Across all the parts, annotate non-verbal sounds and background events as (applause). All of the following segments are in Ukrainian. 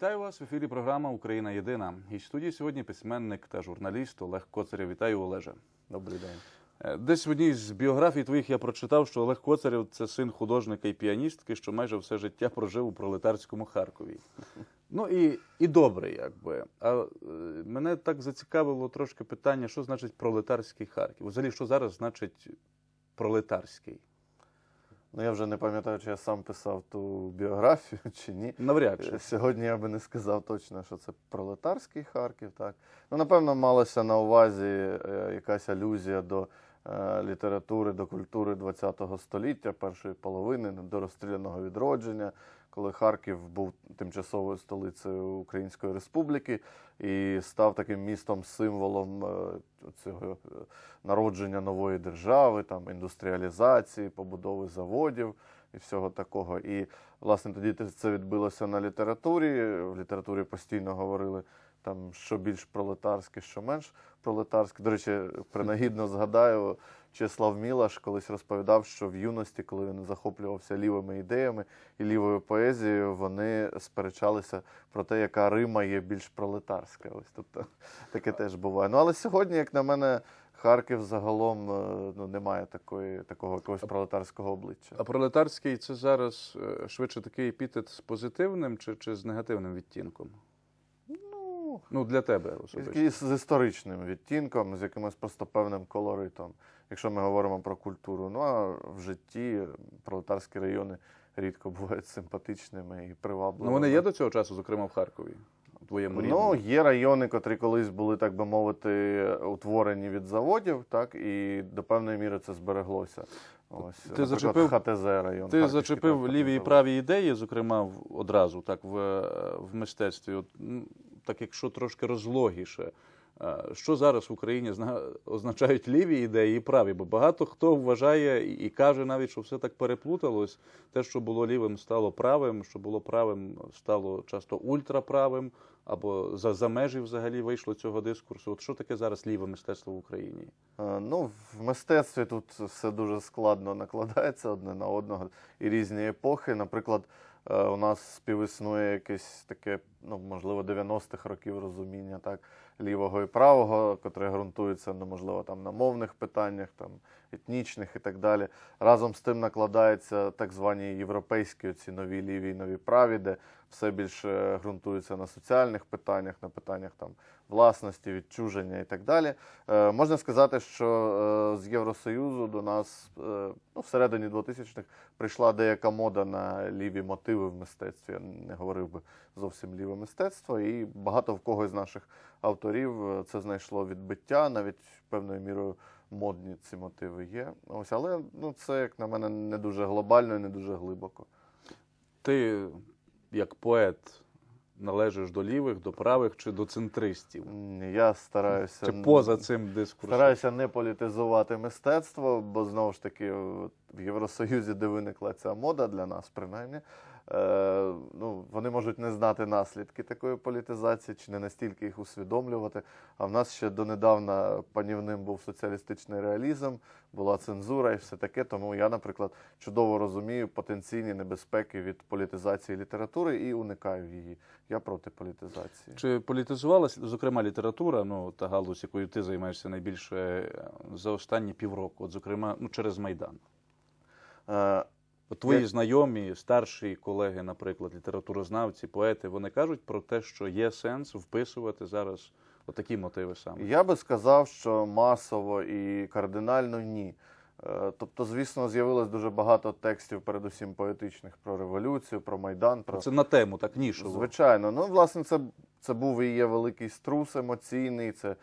Вітаю вас в ефірі. Програма Україна Єдина. І в студії сьогодні письменник та журналіст Олег Коцарєв. Вітаю, Олеже. Добрий день. Е, Десь в одній з біографій твоїх я прочитав, що Олег Коцарєв це син художника і піаністки, що майже все життя прожив у пролетарському Харкові. Ну і, і добре, якби. А е, мене так зацікавило трошки питання, що значить пролетарський Харків? Взагалі, що зараз значить пролетарський? Ну я вже не пам'ятаю, чи я сам писав ту біографію (laughs) чи ні. Навряд чи. Е, Сьогодні я би не сказав точно, що це пролетарський Харків. Так ну напевно, малася на увазі е, якась алюзія до літератури, до культури ХХ століття, першої половини, до розстріляного відродження, коли Харків був тимчасовою столицею Української Республіки і став таким містом символом е, цього е, народження нової держави, там індустріалізації, побудови заводів і всього такого. І власне тоді це відбилося на літературі. В літературі постійно говорили там, що більш пролетарське, що менш пролетарське. До речі, принагідно згадаю. Чеслав Мілаш колись розповідав, що в юності, коли він захоплювався лівими ідеями і лівою поезією, вони сперечалися про те, яка Рима є більш пролетарська. Ось тобто (laughs) таке теж буває. Ну але сьогодні, як на мене, Харків загалом е, ну, немає такої, такого якогось пролетарського обличчя. А пролетарський це зараз е, швидше такий епітет з позитивним чи, чи з негативним відтінком? Ну, Ну, для тебе особисто. з історичним відтінком, з якимось просто певним колоритом, якщо ми говоримо про культуру. Ну а в житті пролетарські райони рідко бувають симпатичними і привабливими. Ну, вони є до цього часу, зокрема в Харкові, твоєму Ну, є райони, котрі колись були, так би мовити, утворені від заводів, так, і до певної міри це збереглося. Ось, Ти зачепив- ХТЗ район. Ти Харківський зачепив ліві і праві ідеї, зокрема, в- одразу так в, е, в мистецтві. От, так якщо трошки розлогіше. е, Що зараз в Україні означають ліві ідеї і праві? Бо багато хто вважає і- каже навіть, що все так переплуталось. Те, що було лівим, стало правим, що було правим, стало часто ультраправим, або за, за межі взагалі вийшло цього дискурсу. От що таке зараз ліве мистецтво в Україні? Е, Ну, в мистецтві тут все дуже складно накладається одне на одного і різні епохи. Наприклад, у нас співіснує якесь таке, ну, можливо, 90-х років розуміння так, лівого і правого, котре ґрунтується, ну, можливо, там, на мовних питаннях, там, етнічних і так далі. Разом з тим накладаються так звані європейські оці нові ліві і нові праві, де все більше ґрунтується на соціальних питаннях, на питаннях там, власності, відчуження і так далі. Е, можна сказати, що е, з Євросоюзу до нас е, ну, всередині 2000-х прийшла деяка мода на ліві мотиви в мистецтві. Я не говорив би зовсім ліве мистецтво, і багато в кого з наших авторів е, це знайшло відбиття, навіть певною мірою модні ці мотиви є. Ось, але ну, це, як на мене, не дуже глобально і не дуже глибоко. Ти, як поет, належиш до лівих, до правих чи до центристів? Я стараюся Чи поза цим дискурсом? Стараюся не політизувати мистецтво, бо знову ж таки в Євросоюзі, де виникла ця мода для нас, принаймні, ну, вони можуть не знати наслідки такої політизації чи не настільки їх усвідомлювати. А в нас ще донедавна панівним був соціалістичний реалізм, була цензура і все таке. Тому я, наприклад, чудово розумію потенційні небезпеки від політизації літератури і уникаю її. Я проти політизації. Чи політизувалася, зокрема, література, ну та галузь, якою ти займаєшся найбільше е, за останні півроку, от, зокрема, ну, через Майдан? Твої Я- знайомі, старші колеги, наприклад, літературознавці, поети, вони кажуть про те, що є сенс вписувати зараз отакі мотиви саме. Я би сказав, що масово і кардинально ні. Е, Тобто, звісно, з'явилось дуже багато текстів, передусім поетичних, про революцію, про Майдан. Про... Це на тему, так нішово. Звичайно. Ну, власне, це, це був і є великий струс емоційний, це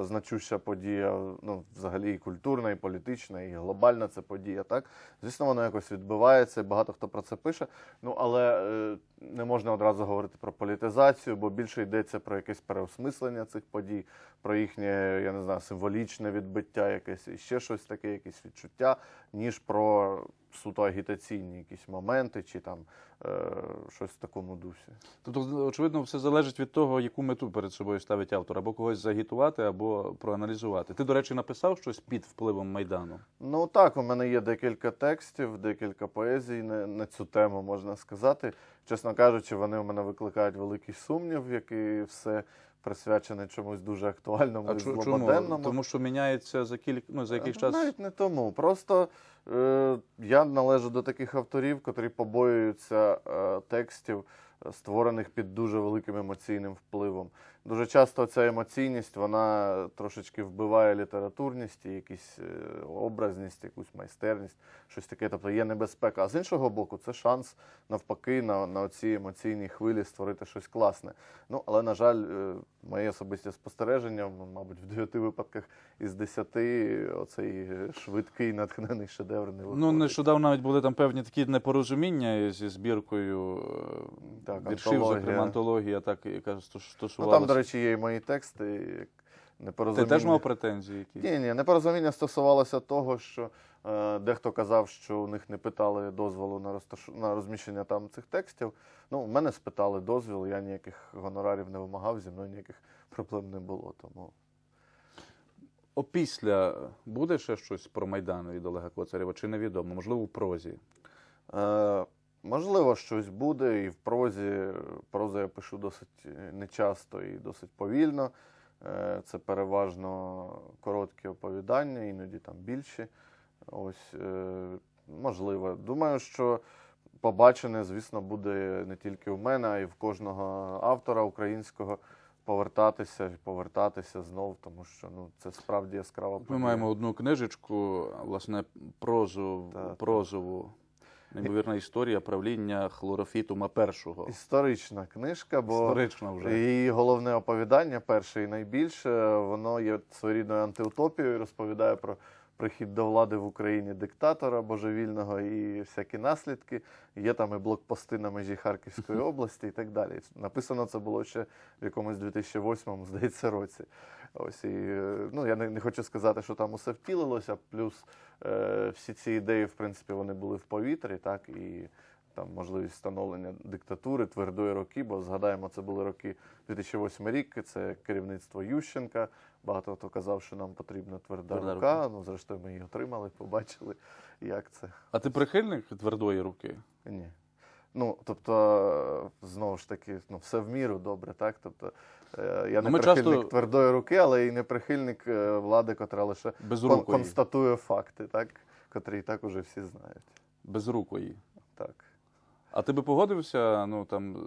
значуща подія, ну, взагалі і культурна, і політична, і глобальна це подія. Так? Звісно, воно якось відбивається, і багато хто про це пише. Ну, але е, не можна одразу говорити про політизацію, бо більше йдеться про якесь переосмислення цих подій, про їхнє, я не знаю, символічне відбиття, якесь і ще щось таке, якісь відчуття, ніж про суто агітаційні якісь моменти, чи там е, щось в такому дусі. Тобто, очевидно, все залежить від того, яку мету перед собою ставить автор, або когось загітувати, або проаналізувати. Ти, до речі, написав щось під впливом Майдану. Ну так, у мене є декілька текстів, декілька поезій на, на цю тему, можна сказати. Чесно кажучи, вони у мене викликають великий сумнів, як і все присвячене чомусь дуже актуальному А і чу- чому? Тому що міняється за кілька ну, за якийсь Е, час. Навіть не тому. Просто я належу до таких авторів, котрі побоюються е, текстів, е, створених під дуже великим емоційним впливом. Дуже часто ця емоційність вона трошечки вбиває літературність, і якісь е, образність, якусь майстерність, щось таке. Тобто є небезпека. А з іншого боку, це шанс навпаки на, на цій емоційній хвилі створити щось класне. Ну, але, на жаль, е, моє особисте спостереження, ну, мабуть, в дев'яти випадках із десяти оцей е, швидкий натхнений шедевр не виходить. Ну, нещодавно навіть були там певні такі непорозуміння зі збіркою Так, віршів, антологія. зокрема антологія, так, яка Ну, там, до речі, є і мої тексти. як Ти теж мав претензії якісь? Ні, ні, непорозуміння стосувалося того, що е, дехто казав, що у них не питали дозволу на, розташ... на розміщення там цих текстів. Ну, в мене спитали дозвіл, я ніяких гонорарів не вимагав, зі мною ніяких проблем не було. Тому Опісля буде ще щось про Майдан від Олега Коцарєва, чи невідомо? Можливо, в прозі. Е, можливо, щось буде, і в прозі. Прозу я пишу досить е, нечасто і досить повільно. Е, це переважно короткі оповідання, іноді там більші. Ось, е, можливо. Думаю, що побачене, звісно, буде не тільки у мене, а й в кожного автора українського повертатися і повертатися знов, тому що ну, це справді яскрава Ми маємо одну книжечку, власне, прозу, прозову. Неймовірна історія правління хлорофітума першого. Історична книжка, бо Історична вже. Її головне оповідання, перше і найбільше, воно є своєрідною антиутопією, розповідає про прихід до влади в Україні диктатора божевільного і всякі наслідки. Є там і блокпости на межі Харківської (laughs) області і так далі. Написано це було ще в якомусь 2008, здається, році. Ось і ну я не, не хочу сказати, що там усе втілилося. Плюс всі ці ідеї, в принципі, вони були в повітрі, так і там можливість встановлення диктатури твердої роки, бо згадаємо, це були роки 2008 рік. Це керівництво Ющенка. Багато хто казав, що нам потрібна тверда, Тверда рука. Ну зрештою, ми її отримали, побачили, як це. А ти прихильник твердої руки? Ні. Ну, тобто, знову ж таки, ну, все в міру добре, так? Тобто, е, я Ну, не ми прихильник часто- твердої руки, але і не прихильник е, влади, котра лише кон- констатує факти, так? Котрі і так уже всі знають. Безрукої. Так. А ти би погодився ну, там, е,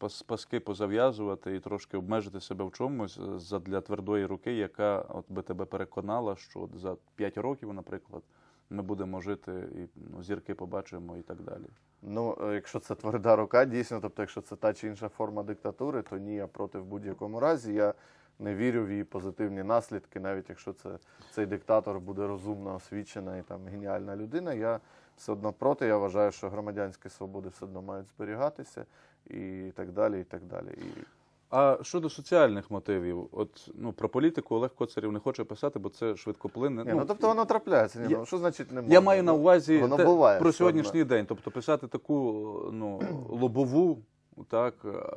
пас- паски позав'язувати і трошки обмежити себе в чомусь задля твердої руки, яка от би тебе переконала, що за 5 років, наприклад, ми будемо жити і ну, зірки побачимо і так далі. Ну, е, якщо це тверда рука, дійсно, тобто, якщо це та чи інша форма диктатури, то ні, я проти в будь-якому разі. Я не вірю в її позитивні наслідки, навіть якщо це цей диктатор буде розумно освічена і там геніальна людина. Я все одно проти. Я вважаю, що громадянські свободи все одно мають зберігатися і так далі. І так далі. І А щодо соціальних мотивів, от ну про політику Олег Коцарів не хоче писати, бо це швидкоплинне. ні, ну, тобто воно трапляється. Ні, я- ну, що значить не можна? Я маю на увазі Воно те- буває про сьогоднішній день, тобто писати таку ну, лобову, так,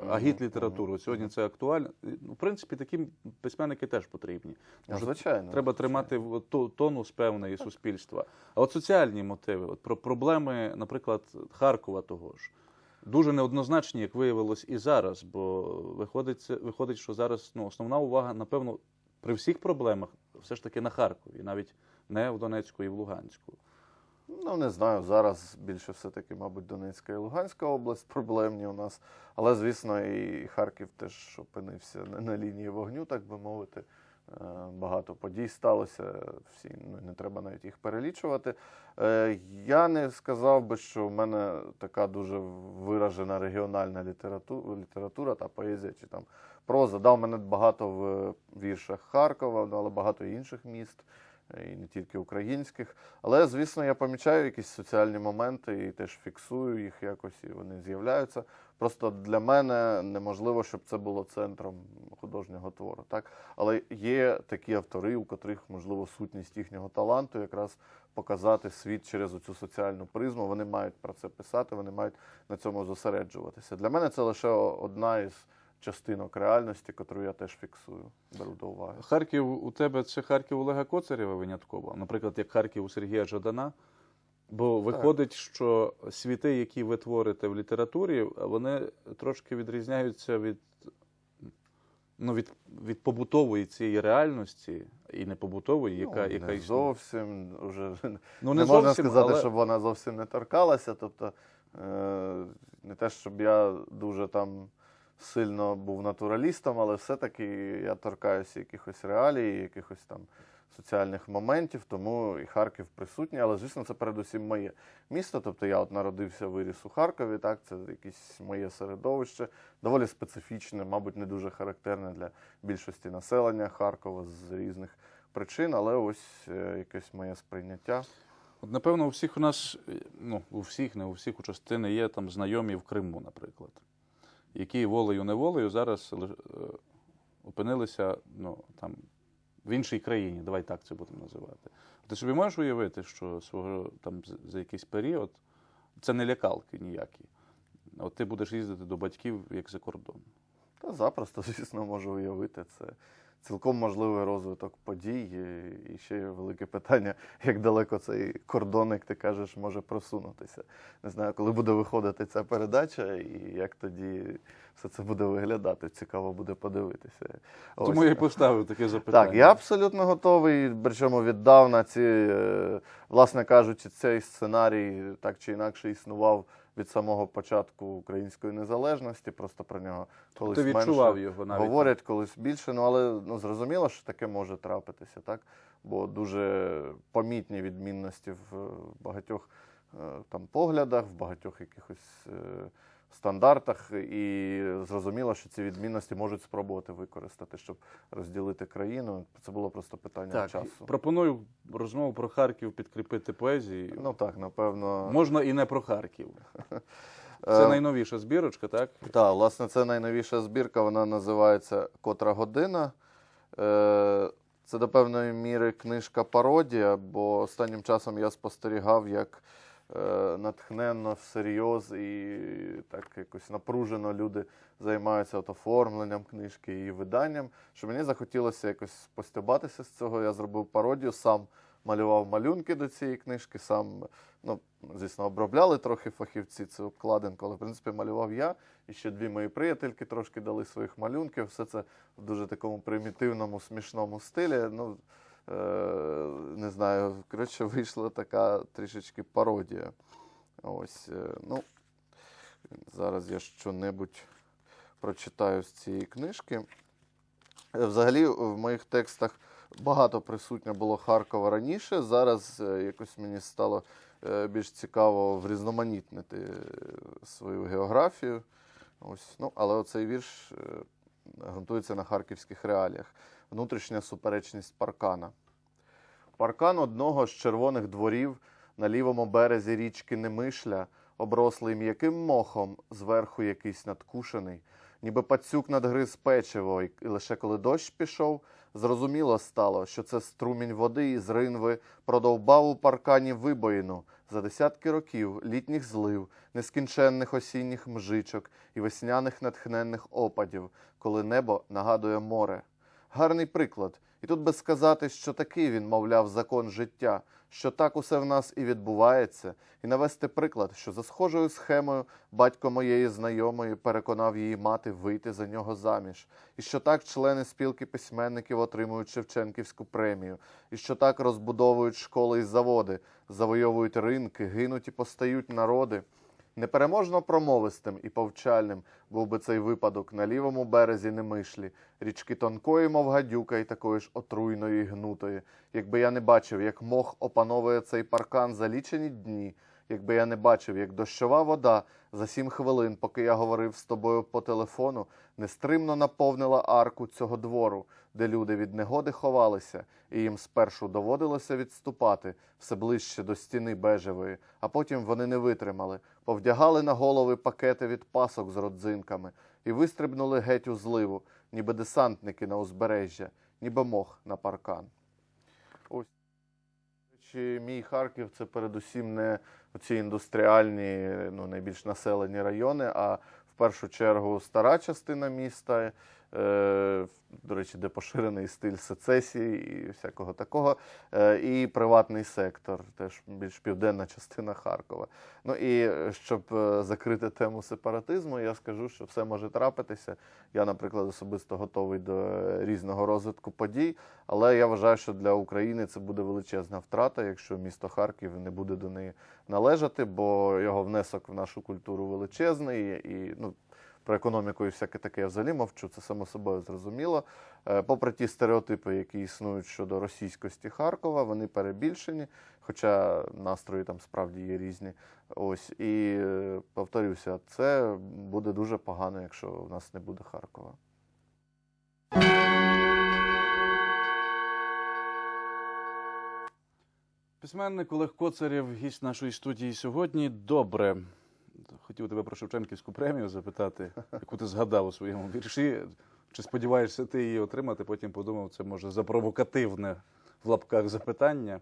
агіт-літературу. Сьогодні це актуально. Ну, В принципі, такі письменники теж потрібні. Ну, Тому звичайно. Треба звичайно. тримати тонус певний суспільства. А от соціальні мотиви, от про проблеми, наприклад, Харкова того ж. Дуже неоднозначні, як виявилось, і зараз, бо виходить, виходить, що зараз ну, основна увага, напевно, при всіх проблемах все ж таки на Харкові, навіть не в Донецьку і в Луганську. Ну, не знаю. Зараз більше все-таки, мабуть, Донецька і Луганська область проблемні у нас. Але, звісно, і Харків теж опинився на, на лінії вогню, так би мовити. Е, Багато подій сталося, всі ну, не треба навіть їх перелічувати. Е, Я не сказав би, що в мене така дуже виражена регіональна література, література та поезія чи там проза. Да, у мене багато в віршах Харкова, але багато інших міст. Е, і не тільки українських. Але, звісно, я помічаю якісь соціальні моменти і теж фіксую їх якось, і вони з'являються. Просто для мене неможливо, щоб це було центром художнього твору. Так? Але є такі автори, у котрих, можливо, сутність їхнього таланту якраз показати світ через цю соціальну призму. Вони мають про це писати, вони мають на цьому зосереджуватися. Для мене це лише одна із частинок реальності, яку я теж фіксую, беру до уваги. Харків у тебе це Харків Олега Коцарєва винятково, наприклад, як Харків у Сергія Жадана. Бо виходить, що світи, які ви творите в літературі, вони трошки відрізняються від, ну, від, від побутової цієї реальності, і не побутової, яка, ну, яка не існує. зовсім уже Ну, не, можна зовсім, сказати, але... щоб вона зовсім не торкалася. Тобто, е, не те, щоб я дуже там сильно був натуралістом, але все-таки я торкаюся якихось реалій, якихось там соціальних моментів, тому і Харків присутній. Але, звісно, це передусім моє місто. Тобто я от народився, виріс у Харкові, так, це якесь моє середовище, доволі специфічне, мабуть, не дуже характерне для більшості населення Харкова з різних причин, але ось е, якесь моє сприйняття. От, напевно, у всіх у нас, е, ну, у всіх, не у всіх у частини є там знайомі в Криму, наприклад, які волею-неволею зараз ли- е, опинилися ну, там, в іншій країні, давай так це будемо називати. Ти собі можеш уявити, що свого там за якийсь період це не лякалки ніякі. От ти будеш їздити до батьків як за кордон. Та запросто, (laughs) звісно, можу уявити. Це цілком можливий розвиток подій. І- ще є велике питання, як далеко цей кордон, як ти кажеш, може просунутися. Не знаю, коли буде виходити ця передача, і як тоді все це буде виглядати. Цікаво буде подивитися. Ось. Тому я і поставив таке запитання. Так, я абсолютно готовий, причому віддавна ці, е, власне кажучи, цей сценарій так чи інакше існував від самого початку української незалежності. Просто про нього колись Ти відчував менше його навіть. говорять, колись більше. Ну але ну зрозуміло, що таке може трапитися, так? Бо дуже помітні відмінності в е, багатьох е, там поглядах, в багатьох якихось. Стандартах, і зрозуміло, що ці відмінності можуть спробувати використати, щоб розділити країну. Це було просто питання Так, часу. пропоную розмову про Харків підкріпити поезією. Ну так, напевно. Можна і не про Харків. (laughs) Це найновіша збірочка, так? Так, власне, це найновіша збірка, вона називається Котра година. Е, Це до певної міри книжка пародія, бо останнім часом я спостерігав, як натхненно, всерйоз і так якось напружено люди займаються от оформленням книжки і виданням. Що мені захотілося якось постебатися з цього. Я зробив пародію, сам малював малюнки до цієї книжки, сам, ну, звісно, обробляли трохи фахівці цю обкладинку, але в принципі малював я. І ще дві мої приятельки трошки дали своїх малюнків. Все це в дуже такому примітивному, смішному стилі. Ну, е, не знаю, коротше, вийшла така трішечки пародія. Ось, е, ну, зараз я що-небудь прочитаю з цієї книжки. Е, Взагалі, в моїх текстах багато присутнє було Харкова раніше. Зараз е, якось мені стало е, більш цікаво врізноманітнити е, свою географію. Ось, ну, але оцей вірш е, ґрунтується на харківських реаліях. Внутрішня суперечність паркана. Паркан одного з червоних дворів на лівому березі річки Немишля, оброслий м'яким мохом, зверху якийсь надкушений, ніби пацюк надгриз печиво, і лише коли дощ пішов, зрозуміло стало, що це струмінь води із ринви продовбав у паркані вибоїну за десятки років літніх злив, нескінченних осінніх мжичок і весняних натхненних опадів, коли небо нагадує море. Гарний приклад. І тут би сказати, що такий він, мовляв, закон життя, що так усе в нас і відбувається, і навести приклад, що за схожою схемою батько моєї знайомої переконав її мати вийти за нього заміж, і що так члени спілки письменників отримують Шевченківську премію, і що так розбудовують школи і заводи, завойовують ринки, гинуть і постають народи. Непереможно промовистим і повчальним був би цей випадок на лівому березі Немишлі, річки тонкої, мов гадюка, і такої ж отруйної і гнутої. Якби я не бачив, як мох опановує цей паркан за лічені дні, якби я не бачив, як дощова вода за сім хвилин, поки я говорив з тобою по телефону, нестримно наповнила арку цього двору, де люди від негоди ховалися, і їм спершу доводилося відступати все ближче до стіни бежевої, а потім вони не витримали, повдягали на голови пакети від пасок з родзинками і вистрибнули геть у зливу, ніби десантники на узбережжя, ніби мох на паркан. Ось мій Харків це передусім не ці індустріальні, ну найбільш населені райони, а в першу чергу стара частина міста, до речі, де поширений стиль сецесії і всякого такого, е, і приватний сектор, теж більш південна частина Харкова. Ну і е, щоб е, закрити тему сепаратизму, я скажу, що все може трапитися. Я, наприклад, особисто готовий до е, різного розвитку подій, але я вважаю, що для України це буде величезна втрата, якщо місто Харків не буде до неї належати, бо його внесок в нашу культуру величезний і ну. Про економіку і всяке таке я взагалі мовчу, це само собою зрозуміло. Е, Попри ті стереотипи, які існують щодо російськості Харкова, вони перебільшені, хоча настрої там справді є різні. Ось і е, повторюся, це буде дуже погано, якщо в нас не буде Харкова. Письменник Олег Коцарєв, гість нашої студії сьогодні. Добре. Хотів тебе про Шевченківську премію запитати, яку ти згадав у своєму вірші. Чи сподіваєшся ти її отримати? Потім подумав, це може за провокативне в лапках запитання.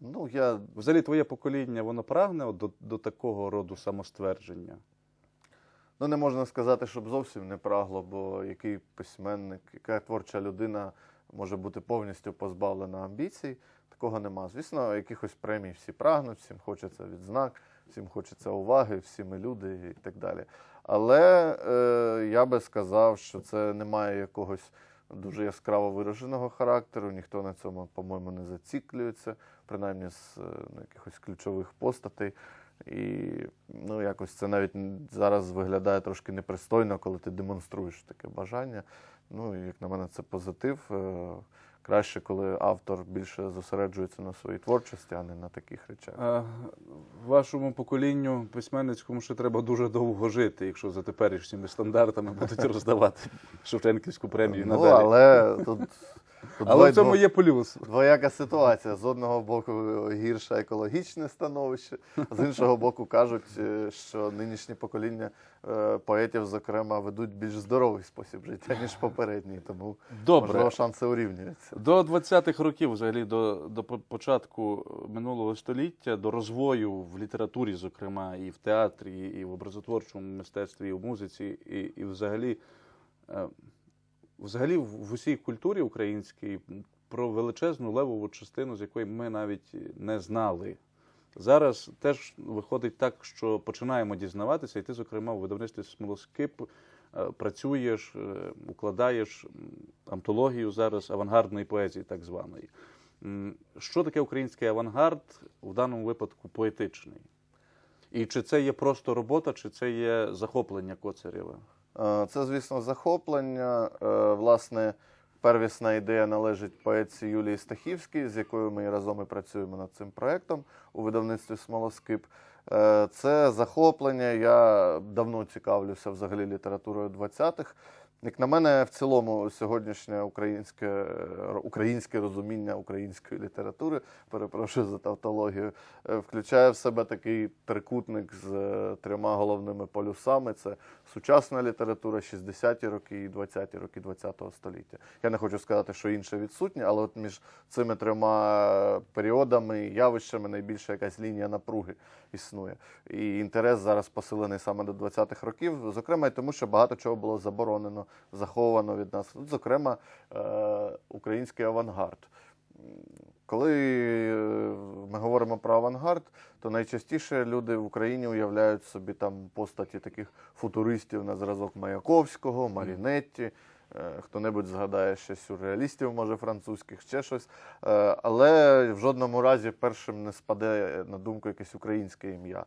Ну, я Взагалі, твоє покоління, воно прагне от до, до такого роду самоствердження. Ну, не можна сказати, щоб зовсім не прагло, бо який письменник, яка творча людина може бути повністю позбавлена амбіцій, такого нема. Звісно, якихось премій всі прагнуть, всім хочеться відзнак, всім хочеться уваги, всі ми люди і так далі. Але е, я би сказав, що це не має якогось дуже яскраво вираженого характеру, ніхто на цьому, по-моєму, не зациклюється, принаймні з е, ну, якихось ключових постатей. І ну, якось це навіть зараз виглядає трошки непристойно, коли ти демонструєш таке бажання. Ну, і, як на мене, це позитив. Е, Краще, коли автор більше зосереджується на своїй творчості, а не на таких речах. А, вашому поколінню письменницькому ще треба дуже довго жити, якщо за теперішніми стандартами будуть (laughs) роздавати Шевченківську премію ну, надалі. але тут, тут Але в цьому є плюс. Двояка ситуація. З одного боку гірше екологічне становище, з іншого боку, кажуть, е, що нинішнє покоління е, поетів, зокрема, ведуть більш здоровий спосіб життя, ніж попередні. Тому Добре. можливо шанси урівнюються. До 20-х років, взагалі, до, до початку минулого століття, до розвою в літературі, зокрема, і в театрі, і в образотворчому мистецтві, і в музиці, і, і взагалі, е, взагалі в, в усій культурі українській про величезну левову частину, з якої ми навіть не знали. Зараз теж виходить так, що починаємо дізнаватися, і ти, зокрема, у видавництві Смолоскип е, працюєш, е, укладаєш антологію зараз авангардної поезії, так званої. Що таке український авангард в даному випадку поетичний? І чи це є просто робота, чи це є захоплення Коцарєва? Е, Це, звісно, захоплення. Е, Власне, первісна ідея належить поетці Юлії Стахівській, з якою ми разом і працюємо над цим проєктом у видавництві Смолоскип. Е, Це захоплення. Я давно цікавлюся взагалі літературою 20-х. Як на мене, в цілому сьогоднішнє українське, українське розуміння української літератури, перепрошую за тавтологію, е, включає в себе такий трикутник з е, трьома головними полюсами: це сучасна література, 60-ті роки і 20-ті роки 20-го століття. Я не хочу сказати, що інше відсутнє, але от між цими трьома періодами і явищами найбільша якась лінія напруги існує. І інтерес зараз посилений саме до 20-х років, зокрема, і тому, що багато чого було заборонено, заховано від нас. Зокрема, е, український авангард. Коли е, ми говоримо про авангард, то найчастіше люди в Україні уявляють собі там постаті таких футуристів на зразок Маяковського, Марінетті. е, Хто-небудь згадає ще сюрреалістів, може французьких, ще щось. Але в жодному разі першим не спаде на думку якесь українське ім'я.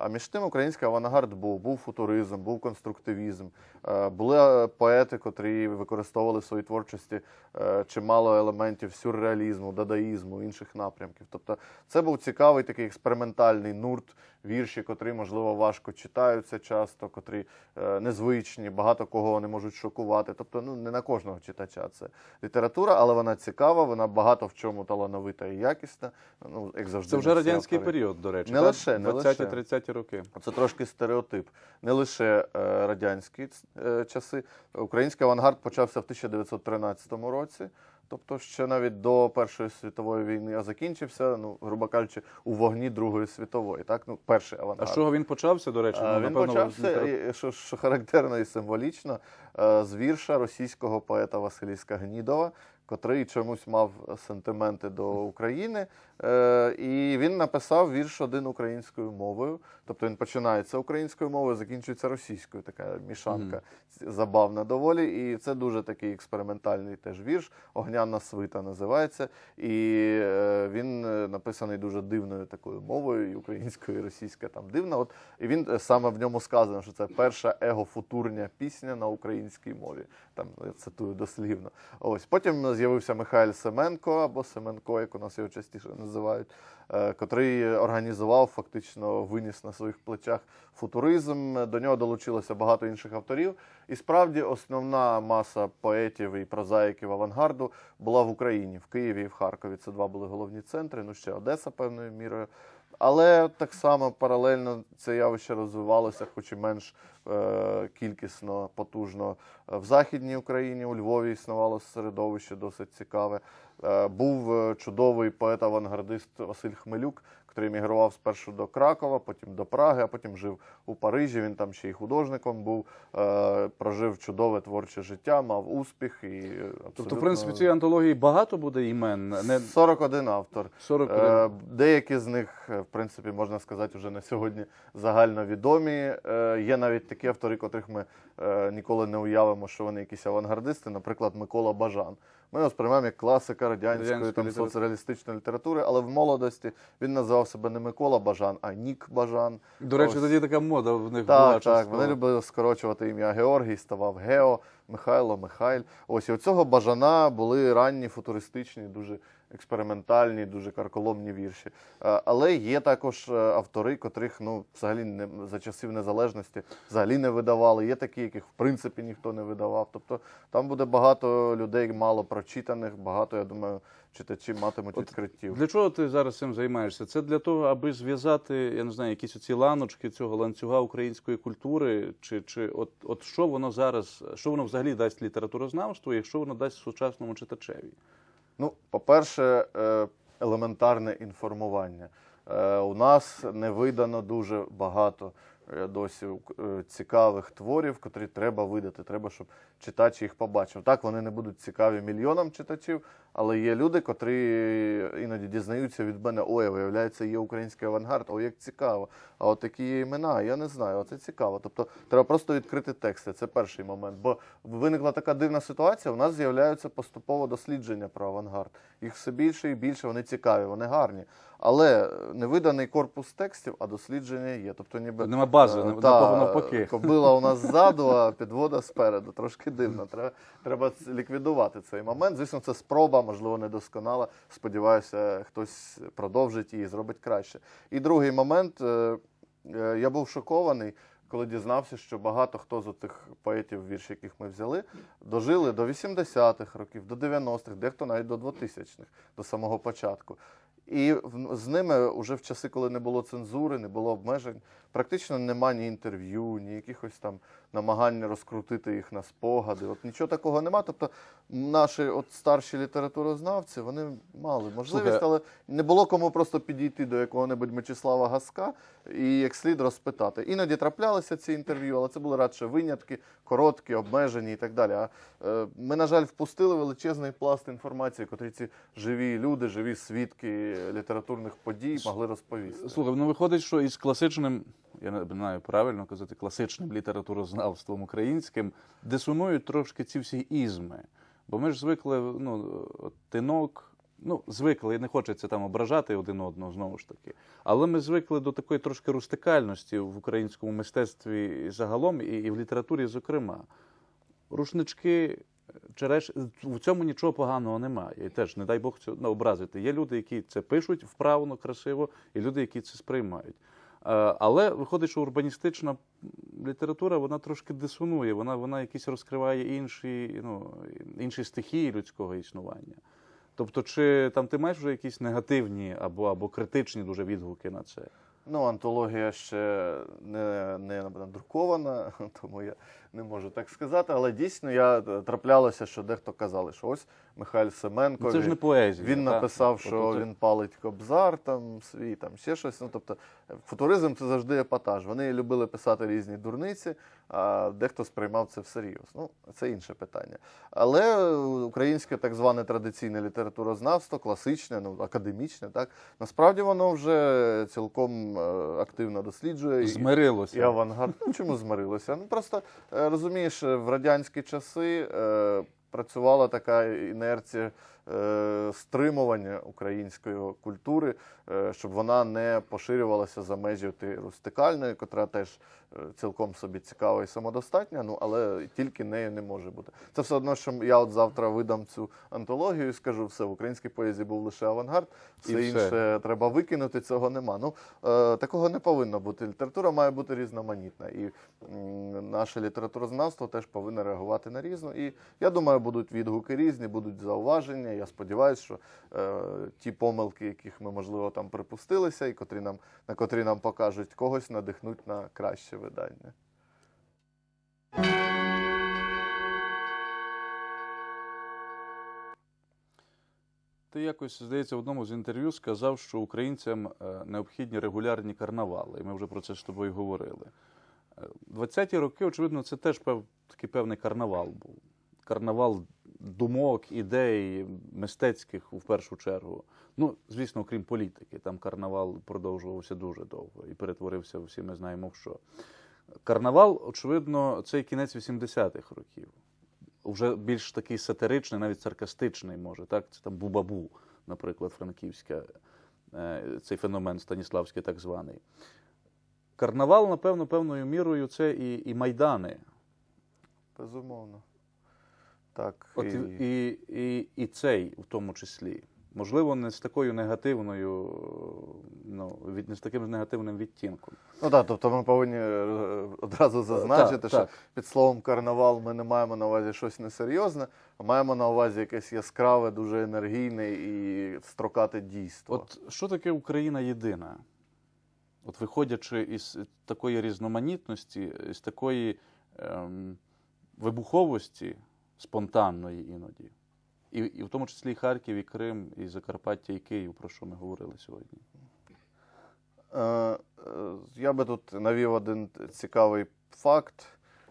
А між тим український авангард був, був футуризм, був конструктивізм. Е, Були е, поети, котрі використовували в своїй творчості е, чимало елементів сюрреалізму, дадаїзму, інших напрямків. Тобто це був цікавий такий експериментальний нурт, вірші, котрі, можливо, важко читаються часто, котрі е, незвичні, багато кого вони можуть шокувати. Тобто, ну не на кожного читача це література, але вона цікава, вона багато в чому талановита і якісна. Ну, як завжди, Це вже радянський автори. період, до речі. Не так? лише, не лише. 20-30 роки. Це трошки стереотип. Не лише е, радянські е, часи. Український авангард почався в 1913 році, тобто ще навіть до Першої світової війни, а закінчився, ну, грубо кажучи, у вогні Другої світової. Так? Ну, перший А з чого він почався, до речі? А, Ну, Він напевно, почався, і, що, що характерно і символічно, е, з вірша російського поета Василіска Гнідова, котрий чомусь мав сентименти до України. Е, І він написав вірш один українською мовою. Тобто він починається українською мовою, закінчується російською. Така мішанка забавна доволі. І це дуже такий експериментальний теж вірш. Огняна свита називається. І е, він е, написаний дуже дивною такою мовою, і українською, і російська там дивна. От і він е, саме в ньому сказано, що це перша егофутурня пісня на українській мові. Там я цитую дослівно. Ось потім з'явився Михайль Семенко або Семенко, як у нас його частіше називають, котрий організував, фактично виніс на своїх плечах футуризм. До нього долучилося багато інших авторів. І справді основна маса поетів і прозаїків авангарду була в Україні, в Києві і в Харкові. Це два були головні центри. Ну ще Одеса певною мірою. Але так само паралельно це явище розвивалося, хоч і менш е, кількісно, потужно. В Західній Україні, у Львові існувало середовище досить цікаве. Е, був е, чудовий поет-авангардист Василь Хмелюк, який мігрував спершу до Кракова, потім до Праги, а потім жив у Парижі. Він там ще й художником був, е, прожив чудове творче життя, мав успіх. І е, абсолютно... Тобто, в принципі, цій антології багато буде імен. Не 41 автор. 40 Е, Деякі з них, е, в принципі, можна сказати, вже на сьогодні загальновідомі. Е, Є навіть такі автори, котрих ми е, ніколи не уявимо, що вони якісь авангардисти, наприклад, Микола Бажан. Ми його сприймаємо як класика радянської Радянської там, літератури. соцреалістичної літератури, але в молодості він називав себе не Микола Бажан, а Нік Бажан. До речі, Ось. тоді така мода в них була. Так, так. Вони любили скорочувати ім'я Георгій, ставав Гео, Михайло, Михайль. Ось і у цього бажана були ранні футуристичні, дуже експериментальні, дуже карколомні вірші. Е, Але є також е, автори, котрих ну взагалі не за часів незалежності взагалі не видавали. Є такі, яких в принципі ніхто не видавав. Тобто там буде багато людей, мало прочитаних, багато, я думаю, читачі матимуть От відкриттів. Для чого ти зараз цим займаєшся? Це для того, аби зв'язати, я не знаю, якісь оці ланочки цього ланцюга української культури, чи, чи от, от що воно зараз, що воно взагалі дасть літературознавству, і що воно дасть сучасному читачеві? Ну, по-перше, е, елементарне інформування. Е, У нас не видано дуже багато досі е, цікавих творів, котрі треба видати. Треба, щоб читач їх побачив. Так, вони не будуть цікаві мільйонам читачів, але є люди, котрі іноді дізнаються від мене: ой, виявляється, є український авангард, ой, як цікаво. А от такі є імена, я не знаю, оце цікаво. Тобто треба просто відкрити тексти. Це перший момент. Бо виникла така дивна ситуація. У нас з'являються поступово дослідження про авангард. Їх все більше і більше, вони цікаві, вони гарні. Але не виданий корпус текстів, а дослідження є. Тобто, ніби Нема бази, Е, нав- навпаки. Кобила у нас ззаду, а підвода спереду. Трошки дивно. Треба, треба ліквідувати цей момент. Звісно, це спроба, можливо, недосконала. Сподіваюся, хтось продовжить її, зробить краще. І другий момент. е, е, Я був шокований, коли дізнався, що багато хто з тих поетів, вірш, яких ми взяли, дожили до 80-х років, до 90-х, дехто навіть до 2000-х, до самого початку. І з ними вже в часи, коли не було цензури, не було обмежень, практично нема ні інтерв'ю, ні якихось там намагань розкрутити їх на спогади. От нічого такого нема. Тобто наші от старші літературознавці вони мали можливість, Слухай, але не було кому просто підійти до якого-небудь Мечислава Гаска і як слід розпитати. Іноді траплялися ці інтерв'ю, але це були радше винятки, короткі, обмежені і так далі. А е, ми, на жаль, впустили величезний пласт інформації, котрі ці живі люди, живі свідки літературних подій могли розповісти. Слухай, ну виходить, що із класичним, я не знаю правильно казати, класичним літературознавством українським дисонують трошки ці всі ізми. Бо ми ж звикли, ну, тинок, ну, звикли, і не хочеться там ображати один одного знову ж таки. Але ми звикли до такої трошки рустикальності в українському мистецтві загалом, і, і в літературі, зокрема. Рушнички, череш, в цьому нічого поганого немає. І теж, не дай Бог цього ну, образити. Є люди, які це пишуть вправно, красиво, і люди, які це сприймають. Е, Але виходить, що урбаністична література вона трошки дисонує, вона, вона якісь розкриває інші, ну, інші стихії людського існування. Тобто, чи там ти маєш вже якісь негативні або, або критичні дуже відгуки на це? Ну, антологія ще не, не надрукована, (laughs) тому я не можу так сказати. Але дійсно я е, траплялося, що дехто казали, що ось Михайль Семенко. Ну, це ж не поезія. Він та? написав, що це- він палить кобзар, там свій, там ще щось. Ну тобто, е, футуризм це завжди епатаж. Вони любили писати різні дурниці, а дехто сприймав це всерйоз. Ну, це інше питання. Але е, українське так зване традиційне літературознавство, класичне, ну академічне, так насправді воно вже цілком активно досліджує. Змирилося. і авангард. Ну чому змирилося? Ну просто розумієш, в радянські часи е, працювала така інерція е, стримування української культури, е, щоб вона не поширювалася за межі ти рустикальної, котра теж е, цілком собі цікава і самодостатня, ну але тільки нею не може бути. Це все одно, що я от завтра видам цю антологію і скажу, все в українській поезії був лише авангард, все все. інше треба викинути. Цього нема. Ну е, такого не повинно бути. Література має бути різноманітна, і м, наше літературознавство теж повинно реагувати на різну. І я думаю, будуть відгуки різні, будуть зауваження. Я сподіваюся, що е, ті помилки, яких ми можливо там припустилися, і котрі нам на котрі нам покажуть когось, надихнуть на краще видання. Ти якось, здається, в одному з інтерв'ю сказав, що українцям е, необхідні регулярні карнавали, і ми вже про це з тобою говорили. Е, 20-ті роки, очевидно, це теж пев, такий певний карнавал був. Карнавал думок, ідей, мистецьких в першу чергу. Ну, звісно, окрім політики, там карнавал продовжувався дуже довго і перетворився, всі ми знаємо, в що. Карнавал, очевидно, це кінець 80-х років вже більш такий сатиричний, навіть саркастичний, може, так? Це там Бубабу, наприклад, франківська, е, цей феномен Станіславський так званий. Карнавал, напевно, певною мірою це і, і майдани. Безумовно. Так. От і, і, і, і цей в тому числі. Можливо, не з такою негативною, ну, від, не з таким негативним відтінком. Ну так, тобто ми повинні е, одразу зазначити, Так, що так. під словом карнавал ми не маємо на увазі щось несерйозне, а маємо на увазі якесь яскраве, дуже енергійне і строкате дійство. От що таке Україна єдина? От виходячи із такої різноманітності, з такої ем, вибуховості, спонтанної іноді, і, і в тому числі Харків, і Крим, і Закарпаття, і Київ, про що ми говорили сьогодні. Е, е, Я би тут навів один цікавий факт.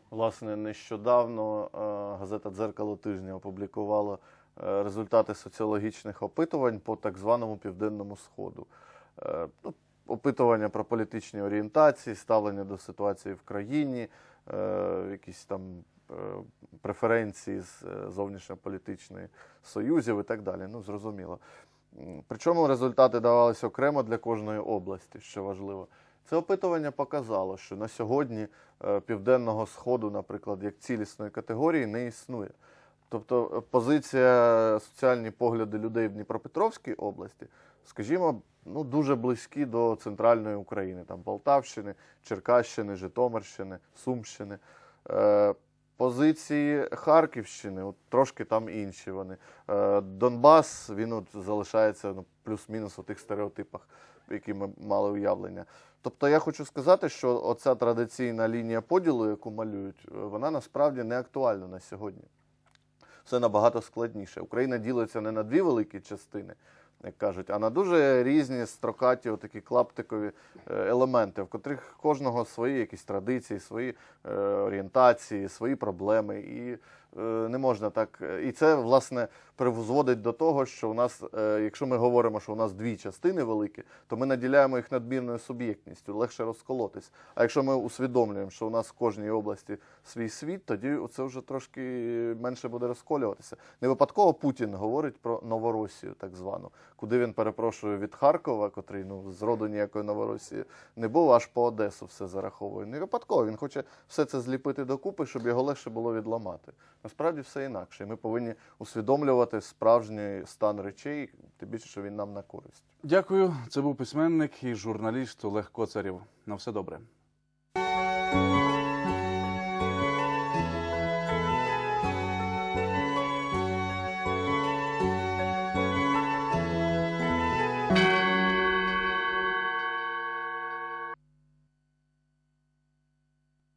Власне, нещодавно е, газета Дзеркало тижня опублікувала результати соціологічних опитувань по так званому Південному Сходу. Ну, Опитування про політичні орієнтації, ставлення до ситуації в країні, якісь там преференції з е, зовнішньополітичної союзів і так далі. Ну, зрозуміло. Причому результати давалися окремо для кожної області, що важливо. Це опитування показало, що на сьогодні е, Південного Сходу, наприклад, як цілісної категорії, не існує. Тобто е, позиція, соціальні погляди людей в Дніпропетровській області, скажімо, ну, дуже близькі до центральної України, там Полтавщини, Черкащини, Житомирщини, Сумщини. Позиції Харківщини, от трошки там інші вони. Е, Донбас, він от залишається ну, плюс-мінус у тих стереотипах, які ми мали уявлення. Тобто я хочу сказати, що оця традиційна лінія поділу, яку малюють, е, вона насправді не актуальна на сьогодні. Все набагато складніше. Україна ділиться не на дві великі частини, як кажуть, а на дуже різні строкаті, такі клаптикові е, елементи, в котрих кожного свої якісь традиції, свої е, орієнтації, свої проблеми. І не можна так. е, І це, власне, призводить до того, що у нас, е, якщо ми говоримо, що у нас дві частини великі, то ми наділяємо їх надмірною суб'єктністю, легше розколотись. А якщо ми усвідомлюємо, що у нас в кожній області свій світ, тоді це вже трошки менше буде розколюватися. Не випадково Путін говорить про Новоросію, так звану, куди він перепрошує від Харкова, котрий ну зроду ніякої Новоросії не був, аж по Одесу все зараховує. Не випадково він хоче все це зліпити докупи, щоб його легше було відламати. Насправді все інакше. І ми повинні усвідомлювати справжній стан речей, тим більше, що він нам на користь. Дякую. Це був письменник і журналіст Олег Коцарєв. На все добре.